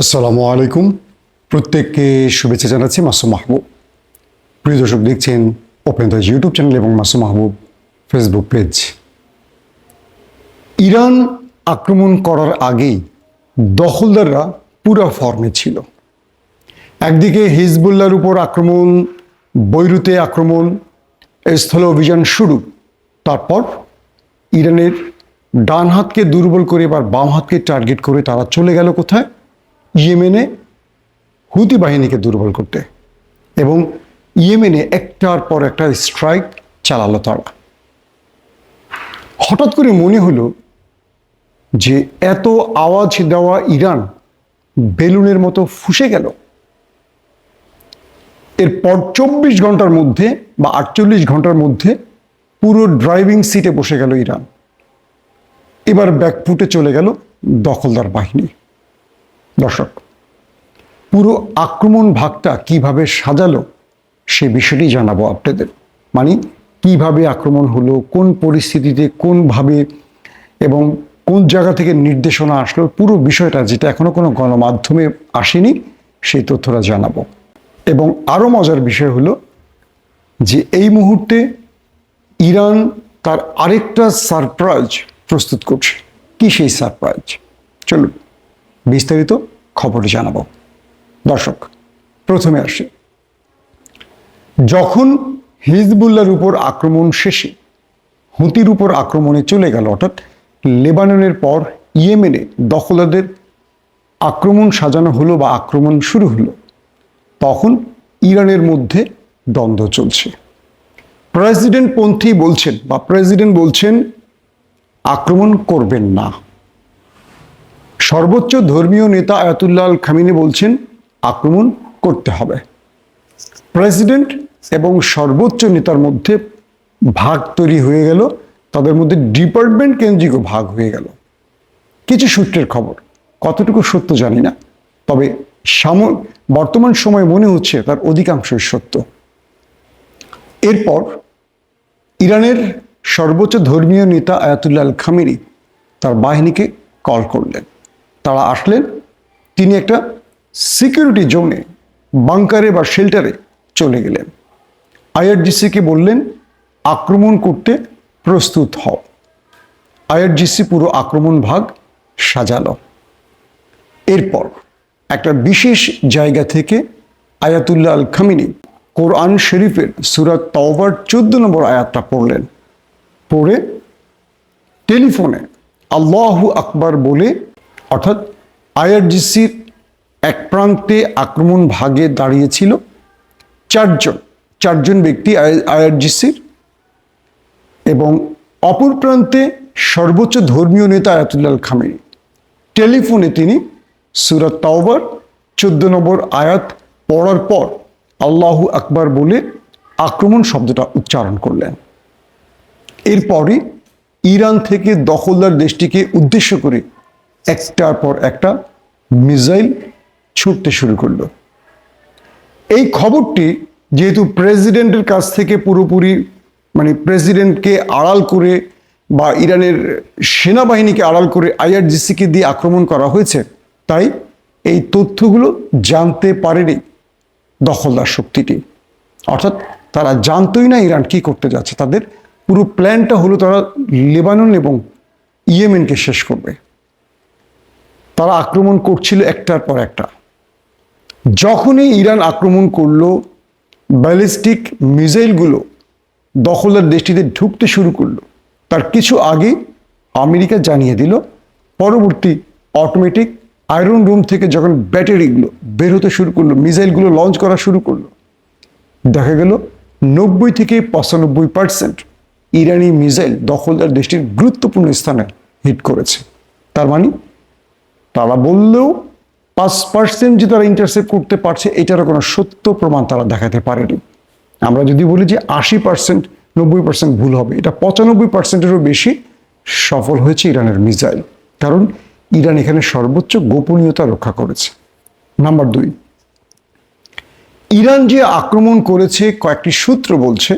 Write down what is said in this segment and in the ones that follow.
আসসালামু আলাইকুম। প্রত্যেককে শুভেচ্ছা জানাচ্ছি মাসুম মাহবুব। প্রিয় দর্শক, দেখছেন ওপেন দ্য ইউটিউব চ্যানেল এবং Masum Mahbub Facebook page Iran আক্রমণ করার আগেই দখলদাররা পুরো ফর্মে ছিল। একদিকে হিজবুল্লার উপর আক্রমণ, বৈরুতে আক্রমণ, স্থল অভিযান শুরু। তারপর ইরানের ডান হাতকে দুর্বল করে এবার বাম হাতকে টার্গেট করে তারা চলে গেল কোথায়? ইয়েমেনে হুতি বাহিনীকে দুর্বল করতে এবং ইয়েমেনে একটার পর একটা স্ট্রাইক চালালো তারা। হঠাৎ করে মনে হলো যে এত আওয়াজ দেওয়া ইরান বেলুনের মতো ফুসে গেল। এরপর চব্বিশ ঘণ্টার মধ্যে বা আটচল্লিশ ঘণ্টার মধ্যে পুরো ড্রাইভিং সিটে বসে গেল ইরান। এবার ব্যাকফুটে চলে গেল দখলদার বাহিনী। দর্শক, পুরো আক্রমণ ভাগটা কীভাবে সাজালো সে বিষয়টি জানাব আপনাদের। মানে কীভাবে আক্রমণ হলো, কোন পরিস্থিতিতে কোনভাবে এবং কোন জায়গা থেকে নির্দেশনা আসলো, পুরো বিষয়টা যেটা এখনও কোনো গণমাধ্যমে আসেনি, সেই তথ্যটা জানাব। এবং আরও মজার বিষয় হলো যে এই মুহূর্তে ইরান তার আরেকটা সারপ্রাইজ প্রস্তুত করছে। কি সেই সারপ্রাইজ চলুন। বিস্তারিত খবর জানাব। দর্শক, প্রথমে আসি। যখন হিজবুল্লার উপর আক্রমণ শেষে হুতির উপর আক্রমণে চলে গেল, অর্থাৎ লেবাননের পর ইয়েমেনে দখলদারদের আক্রমণ সাজানো হলো বা আক্রমণ শুরু হলো, তখন ইরানের মধ্যে দ্বন্দ্ব চলছে। প্রেসিডেন্ট পন্থী বলছেন বা প্রেসিডেন্ট বলছেন, আক্রমণ করবেন না। সর্বোচ্চ ধর্মীয় নেতা আয়াতুল্লাহ আল খামিনি বলছেন, আক্রমণ করতে হবে। প্রেসিডেন্ট এবং সর্বোচ্চ নেতার মধ্যে ভাগ তৈরি হয়ে গেল, তাদের মধ্যে ডিপার্টমেন্ট কেন্দ্রিক ভাগ হয়ে গেল। কিছু সূত্রের খবর, কতটুকু সত্য জানি না, তবে সাম, বর্তমান সময়ে মনে হচ্ছে তার অধিকাংশই সত্য। এরপর ইরানের সর্বোচ্চ ধর্মীয় নেতা আয়াতুল্লাহ খামেরি তার বাহিনীকে কল করলেন। তারা আসলেন। তিনি একটা সিকিউরিটি জোনে বাংকারে বা শেল্টারে চলে গেলেন। আইআরজিসিকে বললেন, আক্রমণ করতে প্রস্তুত হও। আইআরজিসি পুরো আক্রমণ ভাগ সাজালো। এরপর একটা বিশেষ জায়গা থেকে আয়াতুল্লাহ আল খামিনি কোরআন শরীফের সুরাত তওবার চোদ্দ নম্বর আয়াতটা পড়লেন। পড়ে টেলিফোনে আল্লাহু আকবার বলে অর্থাৎ আইআরজিসির এক প্রান্তে আক্রমণ ভাগে দাঁড়িয়েছিল চারজন চারজন ব্যক্তি আইআরজিসির এবং অপর প্রান্তে সর্বোচ্চ ধর্মীয় নেতা আয়াতুল্লাহ খামেনি টেলিফোনে তিনি সুরাত তাওবার, চোদ্দ নম্বর আয়াত পড়ার পর আল্লাহু আকবার বলে আক্রমণ শব্দটা উচ্চারণ করলেন। এরপরই ইরান থেকে দখলদার দেশটিকে উদ্দেশ্য করে একটার পর একটা মিসাইল ছুটতে শুরু করল। এই খবরটি যেহেতু প্রেসিডেন্টের কাছ থেকে পুরোপুরি মানে প্রেসিডেন্টকে আড়াল করে বা ইরানের সেনাবাহিনীকে আড়াল করে আইআরজিসিকে দিয়ে আক্রমণ করা হয়েছে, তাই এই তথ্যগুলো জানতে পারেনি দখলদার শক্তিটি। অর্থাৎ তারা জানতই না ইরান কি করতে যাচ্ছে, তাদের পুরো প্ল্যানটা হলো তারা লেবানন এবং ইয়েমেনকে শেষ করবে। তারা আক্রমণ করছিল একটার পর একটা। যখনই ইরান আক্রমণ করল, ব্যালিস্টিক মিসাইলগুলো দখলদার দেশটিতে ঢুকতে শুরু করল। তার কিছু আগে আমেরিকা জানিয়ে দিল, পরবর্তী অটোমেটিক আয়রন রুম থেকে যখন ব্যাটারিগুলো বের হতে শুরু করল, মিসাইলগুলো লঞ্চ করা শুরু করল, দেখা গেল নব্বই থেকে পঁচানব্বই পার্সেন্ট ইরানি মিসাইল দখলদার দেশটির গুরুত্বপূর্ণ স্থানে হিট করেছে। তার মানে তারা বললেও পাঁচ পার্সেন্ট যে তারা ইন্টারসেপ্ট করতে পারছে, এটারও কোনো সত্য প্রমাণ তারা দেখাতে পারেনি। আমরা যদি বলি যে আশি পার্সেন্ট নব্বই পার্সেন্ট ভুল হবে, এটা পঁচানব্বই পার্সেন্টেরও বেশি সফল হয়েছে ইরানের মিসাইল। কারণ ইরান এখানে সর্বোচ্চ গোপনীয়তা রক্ষা করেছে। নাম্বার দুই, ইরান যে আক্রমণ করেছে, কয়েকটি সূত্র বলছে,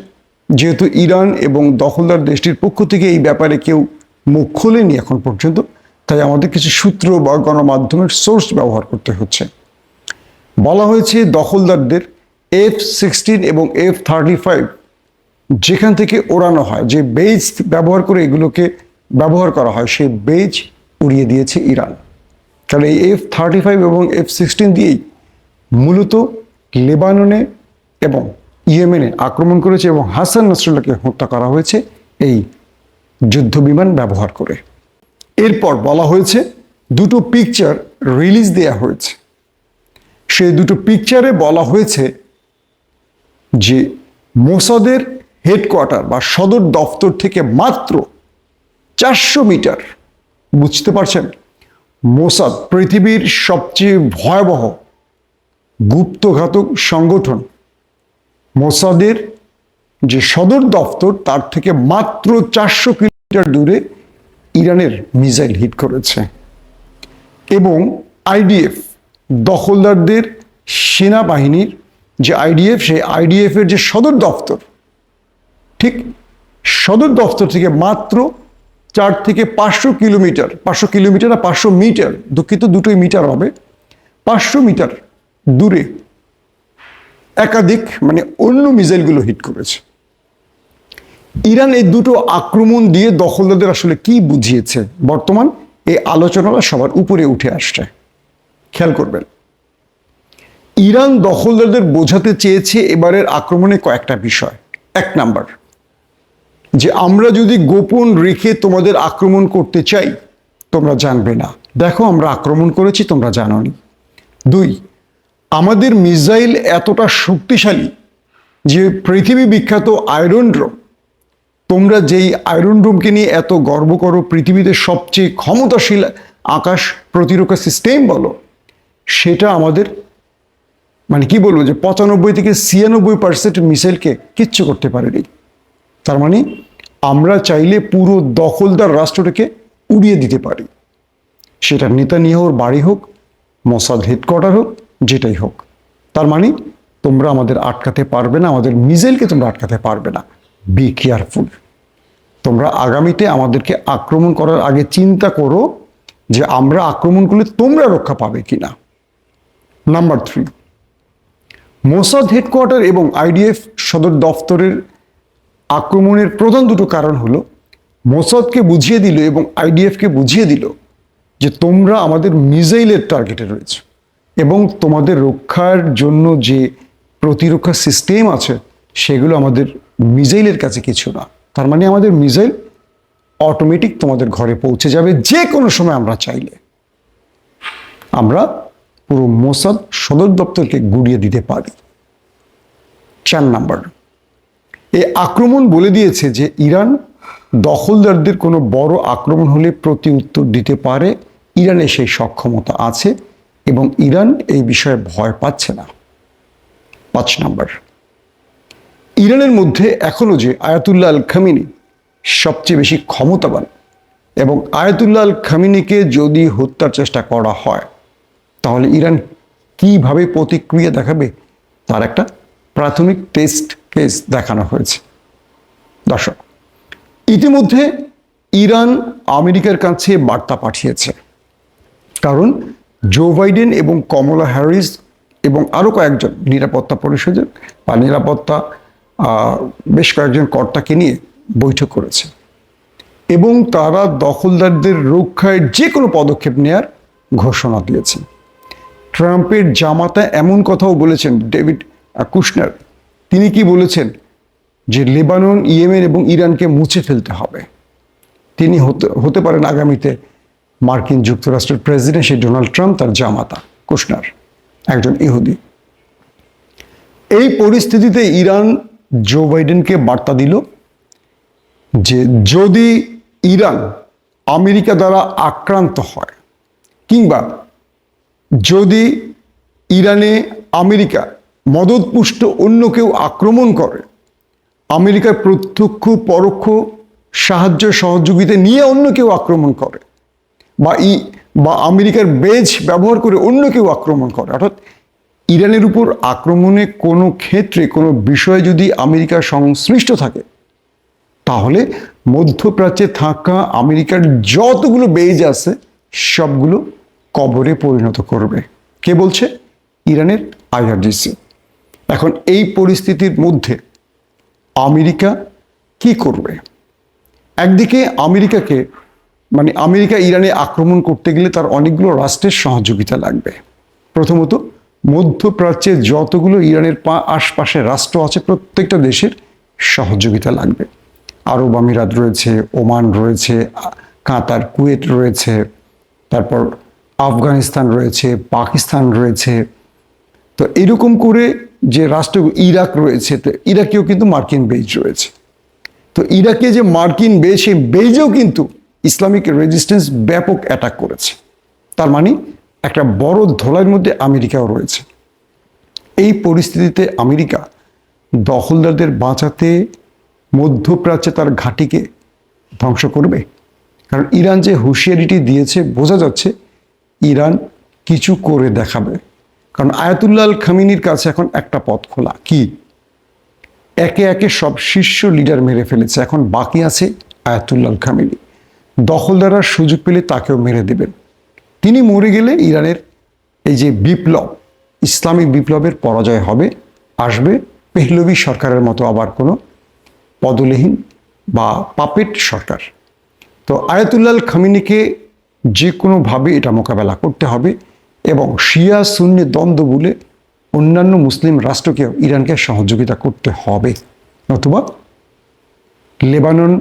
যেহেতু ইরান এবং দখলদার দেশটির পক্ষ থেকে এই ব্যাপারে কেউ মুখ খোলেনি এখন পর্যন্ত তাই আমাদের কিছু সূত্র বা গণমাধ্যমের সোর্স ব্যবহার করতে হচ্ছে। বলা হয়েছে দখলদারদের এফ সিক্সটিন এবং এফ থার্টি ফাইভ যেখান থেকে ওড়ানো হয়, যে বেজ ব্যবহার করে এগুলোকে ব্যবহার করা হয়, সেই বেজ উড়িয়ে দিয়েছে ইরান। কারণ এই এফ থার্টি ফাইভ এবং এফ সিক্সটিন দিয়েই মূলত লেবাননে এবং ইয়েমেনে আক্রমণ করেছে এবং হাসান নাসরুল্লাহকে হত্যা করা হয়েছে এই যুদ্ধ বিমান ব্যবহার করে। এরপর বলা হয়েছে দুটো পিকচার রিলিজ দেয়া হয়েছে। সেই দুটো পিকচারে বলা হয়েছে যে মোসাদের হেডকোয়ার্টার বা সদর দফতর থেকে মাত্র চারশো মিটার, বুঝতে পারছেন? মোসাদ পৃথিবীর সবচেয়ে ভয়াবহ গুপ্তঘাতক সংগঠন। মোসাদের যে সদর দফতর, তার থেকে মাত্র চারশো কিলোমিটার দূরে ইরানের মিসাইল হিট করেছে এবং আইডিএফ দখলদারদের সেনাবাহিনীর যে আইডিএফ, সেই আইডিএফ এর যে সদর দফতর, ঠিক সদর দফতর থেকে মাত্র চার থেকে পাঁচশো কিলোমিটার পাঁচশো কিলোমিটার আর পাঁচশো মিটার, দুঃখিত দুটোই মিটার হবে, পাঁচশো মিটার দূরে একাধিক মানে অন্য মিসাইলগুলো হিট করেছে। ইরান এই দুটো আক্রমণ দিয়ে দখলদারদের আসলে কি বুঝিয়েছে? বর্তমান এই আলোচনাটা সবার উপরে উঠে আসছে। খেয়াল করবেন। ইরান দখলদারদের বোঝাতে চেয়েছে এবারের আক্রমণে কয়েকটা বিষয়। এক নাম্বার, যে আমরা যদি গোপন রেখে তোমাদের আক্রমণ করতে চাই, তোমরা জানবে না। দেখো, আমরা আক্রমণ করেছি, তোমরা জানোনি। দুই, আমাদের মিসাইল এতটা শক্তিশালী যে পৃথিবী বিখ্যাত আয়রন ড্রোম তোমরা যেই আয়রন ড্রোমকে নিয়ে এত গর্ব করো, পৃথিবীতে সবচেয়ে ক্ষমতাশীল আকাশ প্রতিরক্ষা সিস্টেম বলো, সেটা আমাদের মানে কি বলব যে পঁচানব্বই থেকে ছিয়ানব্বই পার্সেন্ট মিসাইলকে কিচ্ছু করতে পারেনি। তার মানে আমরা চাইলে পুরো দখলদার রাষ্ট্রটাকে উড়িয়ে দিতে পারি। সেটা নেতানিয়াহুর বাড়ি হোক, মোসাদ হেডকোয়ার্টার হোক, যেটাই হোক। তার মানে তোমরা আমাদের আটকাতে পারবে না, আমাদের মিসাইলকে তোমরা আটকাতে পারবে না। বি কেয়ারফুল তোমরা আগামীতে আমাদেরকে আক্রমণ করার আগে চিন্তা করো যে আমরা আক্রমণ করলে তোমরা রক্ষা পাবে কিনা। নাম্বার থ্রি মোসাদ হেডকোয়ার্টার এবং আইডিএফ সদর দফতরের আক্রমণের প্রধান দুটো কারণ হলো মোসাদকে বুঝিয়ে দিল এবং আইডিএফকে বুঝিয়ে দিল যে তোমরা আমাদের মিসাইলের টার্গেটে রয়েছে এবং তোমাদের রক্ষার জন্য যে প্রতিরক্ষা সিস্টেম আছে, সেগুলো আমাদের মিসাইলের কাছে কিছু না। তার মানে আমাদের মিজাইল অটোমেটিক তোমাদের ঘরে পৌঁছে যাবে যে কোনো সময় আমরা চাইলে। আমরা পুরো মোসাদ সদর দপ্তরকে গুড়িয়ে দিতে পারি। চার নাম্বার এই আক্রমণ বলে দিয়েছে যে ইরান দখলদারদের কোনো বড় আক্রমণ হলে প্রতি উত্তর দিতে পারে। ইরানে সেই সক্ষমতা আছে এবং ইরান এই বিষয়ে ভয় পাচ্ছে না। পাঁচ নাম্বার ইরানের মধ্যে এখনও যে আয়াতুল্লাহ আল খামিনি সবচেয়ে বেশি ক্ষমতাবান এবং আয়াতুল্লাহ আল খামিনিকে যদি হত্যার চেষ্টা করা হয়, তাহলে ইরান কীভাবে প্রতিক্রিয়া দেখাবে? তার একটা প্রাথমিক টেস্ট কেস দেখানো হয়েছে। দর্শক, ইতিমধ্যে ইরান আমেরিকার কাছে বার্তা পাঠিয়েছে। কারণ জো বাইডেন এবং কমলা হ্যারিস এবং আরও কয়েকজন নিরাপত্তা পরিষদের বা নিরাপত্তা বেশ কয়েকজন কর্তাকে নিয়ে বৈঠক করেছে। এবং তারা দখলদারদের রক্ষায় যে কোনো পদক্ষেপ নেয়ার ঘোষণা দিয়েছেন ট্রাম্পের জামাতা এমন কথাও বলেছেন, ডেভিড কুশনার। তিনি কি বলেছেন? যে লেবানন, ইয়েমেন এবং ইরানকে মুছে ফেলতে হবে। তিনি হতে হতে পারেন আগামীতে মার্কিন যুক্তরাষ্ট্রের প্রেসিডেন্ট, সেই ডোনাল্ড ট্রাম্প তার জামাতা কুশনার, একজন ইহুদি। এই পরিস্থিতিতে ইরান জো বাইডেনকে বার্তা দিল যে যদি ইরান আমেরিকা দ্বারা আক্রান্ত হয় কিংবা যদি ইরানে আমেরিকা মদতপুষ্ট অন্য কেউ আক্রমণ করে, আমেরিকার প্রত্যক্ষ, পরোক্ষ সাহায্য সহযোগিতা নিয়ে অন্য কেউ আক্রমণ করে বা ই, বা আমেরিকার বেজ ব্যবহার করে অন্য কেউ আক্রমণ করে, অর্থাৎ ইরানের উপর আক্রমণে কোনো ক্ষেত্রে কোনো বিষয়ে যদি আমেরিকা সংশ্লিষ্ট থাকে, তাহলে মধ্যপ্রাচ্যে থাকা আমেরিকার যতগুলো বেজ আছে, সবগুলো কবরে পরিণত করবে। কে বলছে? ইরানের আইআরজিসি এখন এই পরিস্থিতির মধ্যে আমেরিকা কি করবে? একদিকে আমেরিকাকে মানে আমেরিকা ইরানে আক্রমণ করতে গেলে তার অনেকগুলো রাষ্ট্রের সহযোগিতা লাগবে। প্রথমত মধ্যপ্রাচ্যে যতগুলো ইরানের পা আশপাশে রাষ্ট্র আছে, প্রত্যেকটা দেশের সহযোগিতা লাগবে। আরব আমিরাত রয়েছে, ওমান রয়েছে, কাতার, কুয়েত রয়েছে, তারপর আফগানিস্তান রয়েছে, পাকিস্তান রয়েছে। তো এরকম করে যে রাষ্ট্র ইরাক রয়েছে, তো ইরাকেও কিন্তু মার্কিন বেজ রয়েছে। তো ইরাকে যে মার্কিন বেজ, সেই বেজেও কিন্তু ইসলামিক রেজিস্ট্যান্স ব্যাপক অ্যাটাক করেছে। তার মানে একটা বড় ধোলাইয়ের মধ্যে আমেরিকাও রয়েছে। এই পরিস্থিতিতে আমেরিকা দখলদারদের বাঁচাতে মধ্যপ্রাচ্যে তার ঘাঁটিকে ধ্বংস করবে। কারণ ইরান যে হুঁশিয়ারিটি দিয়েছে, বোঝা যাচ্ছে ইরান কিছু করে দেখাবে। কারণ আয়াতুল্লাহ খামিনির কাছে এখন একটা পথ খোলা। কি? একে একে সব শীর্ষ লিডার মেরে ফেলেছে। এখন বাকি আছে আয়াতুল্লাহ খামিনি। দখলদাররা সুযোগ পেলে তাকেও মেরে দেবেন। তিনি মরে গেলে ইরানের এই যে বিপ্লব, ইসলামিক বিপ্লবের পরাজয় হবে, আসবে। পেহলবি সরকারের মতো আবার কোনো পদলেহীন বা পাপেট সরকার। তো আয়াতুল্লাহ আল খামিনিকে যে কোনোভাবে এটা মোকাবেলা করতে হবে এবং শিয়া সুন্নি দ্বন্দ্ব বলে অন্যান্য মুসলিম রাষ্ট্রকেও ইরানকে সহযোগিতা করতে হবে। নতুবা লেবানন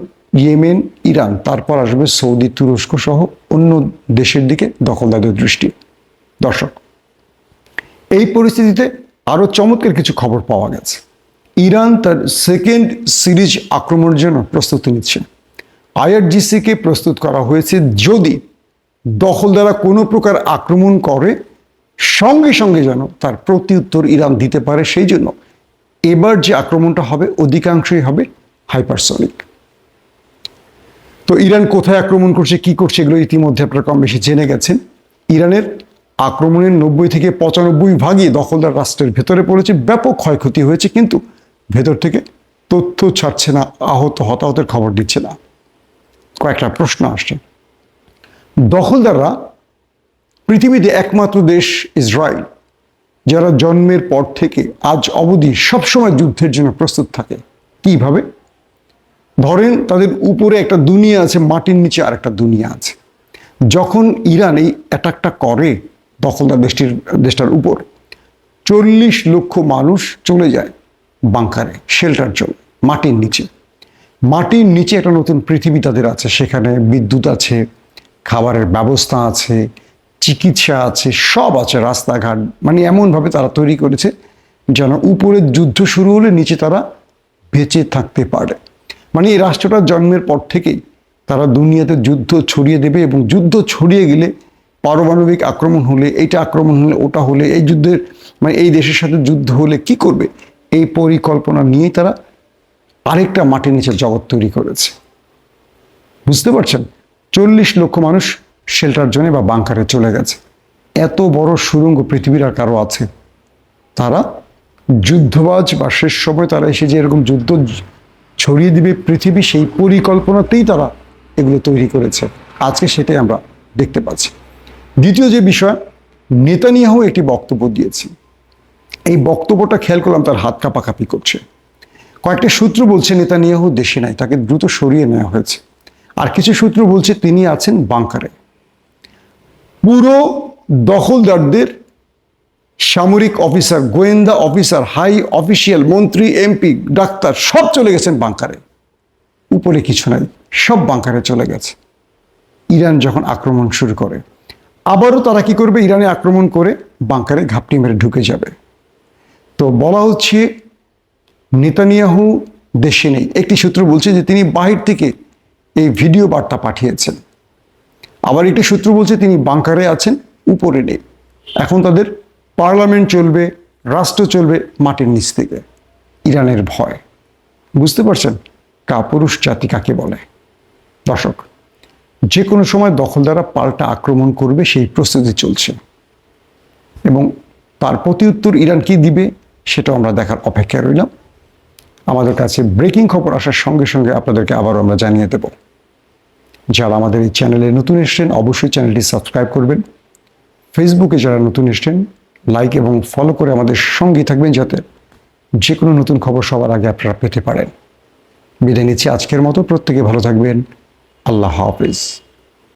ইয়েমেন, ইরান, তারপর আসবে সৌদি, তুরস্ক সহ অন্য দেশের দিকে দখলদারদের দৃষ্টি। দর্শক, এই পরিস্থিতিতে আরও চমৎকার কিছু খবর পাওয়া গেছে। ইরান তার সেকেন্ড সিরিজ আক্রমণের জন্য প্রস্তুতি নিচ্ছে। আইআরজিসিকে প্রস্তুত করা হয়েছে যদি দখলদারা কোনো প্রকার আক্রমণ করে, সঙ্গে সঙ্গে যেন তার প্রত্যুত্তর ইরান দিতে পারে, সেই জন্য এবার যে আক্রমণটা হবে, অধিকাংশই হবে হাইপারসনিক। তো ইরান কোথায় আক্রমণ করছে, কি করছে, এগুলো ইতিমধ্যে আপনারা কম বেশি জেনে গেছেন। ইরানের আক্রমণের নব্বই থেকে পঁচানব্বই ভাগই দখলদার রাষ্ট্রের ভেতরে পড়েছে, ব্যাপক ক্ষয়ক্ষতি হয়েছে, কিন্তু ভেতর থেকে তথ্য ছাড়ছে না, আহত, হতাহতের খবর দিচ্ছে না। কয়েকটা প্রশ্ন আসছে। দখলদাররা পৃথিবীতে একমাত্র দেশ ইসরায়েল, যারা জন্মের পর থেকে আজ অবধি সবসময় যুদ্ধের জন্য প্রস্তুত থাকে। কীভাবে? ধরেন তাদের উপরে একটা দুনিয়া আছে, মাটির নিচে আর একটা দুনিয়া আছে। যখন ইরান এই অ্যাটাকটা করে দখলদার দেশটির, দেশটার উপর, চল্লিশ লক্ষ মানুষ চলে যায় বাংকারে শেল্টার জন্য, মাটির নিচে। মাটির নিচে একটা নতুন পৃথিবী তাদের আছে, সেখানে বিদ্যুৎ আছে, খাবারের ব্যবস্থা আছে, চিকিৎসা আছে, সব আছে রাস্তাঘাট। মানে এমনভাবে তারা তৈরি করেছে যেন উপরের যুদ্ধ শুরু হলে নিচে তারা বেঁচে থাকতে পারে। মানে এই রাষ্ট্রটা জন্মের পর থেকেই তারা দুনিয়াতে যুদ্ধ ছড়িয়ে দেবে এবং যুদ্ধ ছড়িয়ে গেলে পারমাণবিক আক্রমণ হলে, এইটা আক্রমণ হলে, ওটা হলে, এই যুদ্ধের মানে এই দেশের সাথে যুদ্ধ হলে কি করবে? এই পরিকল্পনা নিয়েই তারা আরেকটা মাটির নিচে জগৎ তৈরি করেছে। বুঝতে পারছেন? চল্লিশ লক্ষ মানুষ শেল্টার জোনে বা বাংকারে চলে গেছে। এত বড় সুরঙ্গ পৃথিবীর আর কারও আছে। তারা যুদ্ধবাজ বা শেষ সময় তারা এসে যে এরকম যুদ্ধ ছড়িয়ে দিবে পৃথিবী, সেই পরিকল্পনাতেই তারা এগুলো তৈরি করেছে। আজকে সেটাই আমরা দেখতে পাচ্ছি। দ্বিতীয় যে বিষয়, নেতানিয়াহু একটি বক্তব্য দিয়েছে। এই বক্তব্যটা খেয়াল করলাম তার হাত কাঁপাকাঁপি করছে। কয়েকটা সূত্র বলছে নেতানিয়াহু দেশে নাই, তাকে দ্রুত সরিয়ে নেওয়া হয়েছে। আর কিছু সূত্র বলছে তিনি আছেন বাংকারে। পুরো দখলদারদের সামরিক অফিসার, গোয়েন্দা অফিসার, হাই অফিসিয়াল মন্ত্রী, এমপি, ডাক্তার, সব চলে গেছেন বাংকারে। উপরে কিছু নাই, সব বাংকারে চলে গেছে। ইরান যখন আক্রমণ শুরু করে, আবারও তারা কি করবে? ইরানে আক্রমণ করে বাংকারে ঘাপটি মেরে ঢুকে যাবে। তো বলা হচ্ছে, নেতানিয়াহু দেশে নেই। একটি সূত্র বলছে যে তিনি বাহির থেকে এই ভিডিও বার্তা পাঠিয়েছেন। আবার একটি সূত্র বলছে তিনি বাংকারে আছেন, উপরে নেই। এখন তাদের পার্লামেন্ট চলবে, রাষ্ট্র চলবে মাটির নিচ থেকে। ইরানের ভয়। বুঝতে পারছেন? কাপুরুষ জাতি কাকে বলে? দর্শক যে কোনো সময় দখলদাররা পাল্টা আক্রমণ করবে সেই প্রস্তুতি চলছে। এবং তার প্রতি উত্তর ইরান কি দিবে, সেটাও আমরা দেখার অপেক্ষায় রইলাম। আমাদের কাছে ব্রেকিং খবর আসার সঙ্গে সঙ্গে আপনাদেরকে আবারও আমরা জানিয়ে দেব। যারা আমাদের এই চ্যানেলে নতুন এসেছেন, অবশ্যই চ্যানেলটি সাবস্ক্রাইব করবেন। ফেসবুকে যারা নতুন এসেছেন লাইক এবং ফলো করে আমাদের সঙ্গেই থাকবেন যাতে যে কোনো নতুন খবর সবার আগে আপনারা পেতে পারেন। বিদায় নিচ্ছি আজকের মতো। প্রত্যেকে ভালো থাকবেন। আল্লাহ হাফিজ।